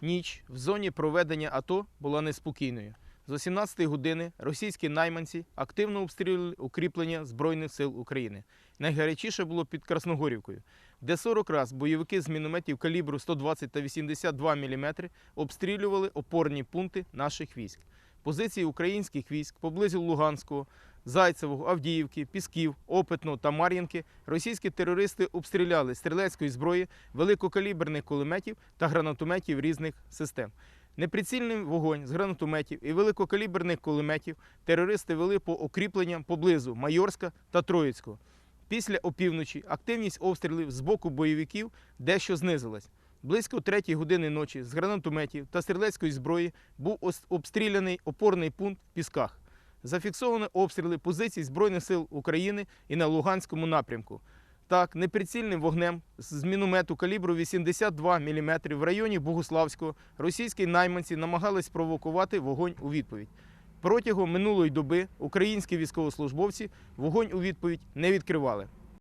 ніч в зоні проведення АТО була неспокійною. З 18 години російські найманці активно обстрілювали укріплення Збройних сил України. Найгарячіше було під Красногорівкою, де 40 раз бойовики з мінометів калібру 120 та 82 мм обстрілювали опорні пункти наших військ. Позиції українських військ поблизу Луганського, Зайцевого, Авдіївки, Пісків, Опитного та Мар'їнки російські терористи обстріляли стрілецької зброї, великокаліберних кулеметів та гранатометів різних систем. Неприцільний вогонь з гранатометів і великокаліберних кулеметів терористи вели по укріпленням поблизу Майорська та Троїцького. Після опівночі активність обстрілів з боку бойовиків дещо знизилась. Близько третьої години ночі з гранатометів та стрілецької зброї був обстріляний опорний пункт в Пісках. Зафіксовані обстріли позицій Збройних сил України і на Луганському напрямку. Так, неприцільним вогнем з міномету калібру 82 мм в районі Богуславського російські найманці намагались провокувати вогонь у відповідь. Протягом минулої доби українські військовослужбовці вогонь у відповідь не відкривали.